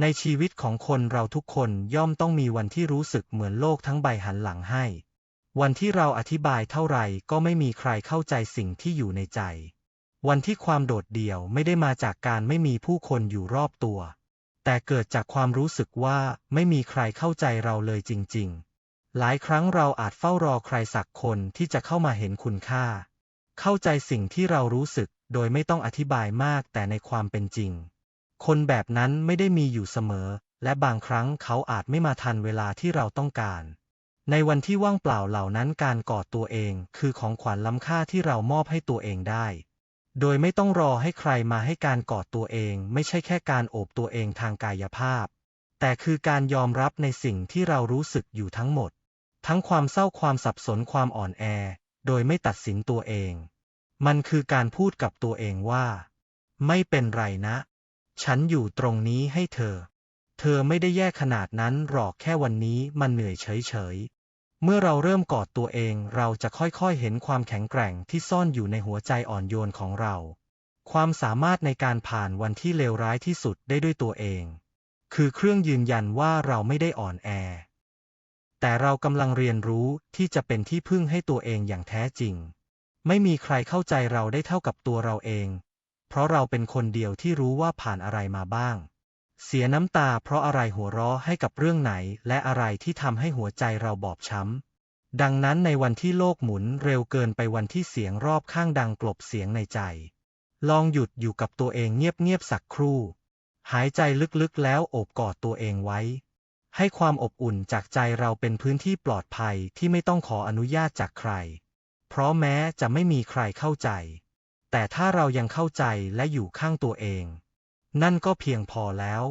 ในชีวิตของคนเราทุกคนย่อมต้องมีวันที่รู้สึกเหมือนโลกทั้งใบหันหลังให้ วันที่เราอธิบายเท่าไหร่ก็ไม่มีใครเข้าใจสิ่งที่อยู่ในใจ วันที่ความโดดเดี่ยวไม่ได้มาจากการไม่มีผู้คนอยู่รอบตัว แต่เกิดจากความรู้สึกว่าไม่มีใครเข้าใจเราเลยจริง ๆ หลายครั้งเราอาจเฝ้ารอใครสักคนที่จะเข้ามาเห็นคุณค่า เข้าใจสิ่งที่เรารู้สึกโดยไม่ต้องอธิบายมากแต่ในความเป็นจริง คนแบบนั้นไม่ได้มีอยู่เสมอ และบางครั้งเขาอาจไม่มาทันเวลาที่เราต้องการ ในวันที่ว่างเปล่าเหล่านั้นการกอดตัวเองคือของขวัญล้ำค่าที่เรามอบให้ตัวเองได้ โดยไม่ต้องรอให้ใครมาให้การกอดตัวเอง ไม่ใช่แค่การโอบตัวเองทางกายภาพ แต่คือการยอมรับในสิ่งที่เรารู้สึกอยู่ทั้งหมด ทั้งความเศร้าความสับสนความอ่อนแอ โดยไม่ตัดสินตัวเอง มันคือการพูดกับตัวเองว่า ไม่เป็นไรนะ ฉันอยู่ตรงนี้ให้เธอ เธอไม่ได้แย่ขนาดนั้นหรอกแค่วันนี้มันเหนื่อยเฉยๆ เมื่อเราเริ่มกอดตัวเองเราจะค่อยๆ เห็นความแข็งแกร่งที่ซ่อนอยู่ในหัวใจอ่อนโยนของเรา ความสามารถในการผ่านวันที่เลวร้ายที่สุดได้ด้วยตัวเอง คือเครื่องยืนยันว่าเราไม่ได้อ่อนแอ แต่เรากำลังเรียนรู้ที่จะเป็นที่พึ่งให้ตัวเองอย่างแท้จริง ไม่มีใครเข้าใจเราได้เท่ากับตัวเราเอง เพราะเราเป็นคนเดียวที่รู้ว่าผ่านอะไรมาบ้าง เสียน้ำตาเพราะอะไรหัวเราะให้กับเรื่องไหน และอะไรที่ทำให้หัวใจเราบอบช้ำ ดังนั้นในวันที่โลกหมุนเร็วเกินไปวันที่เสียงรอบข้างดังกลบเสียงในใจ ลองหยุดอยู่กับตัวเองเงียบๆสักครู่ หายใจลึกๆแล้วโอบกอดตัวเองไว้ ให้ความอบอุ่นจากใจเราเป็นพื้นที่ปลอดภัยที่ไม่ต้องขออนุญาตจากใคร เพราะแม้จะไม่มีใครเข้าใจ แต่ถ้าเรายังเข้าใจและอยู่ข้างตัวเอง นั่นก็เพียงพอแล้ว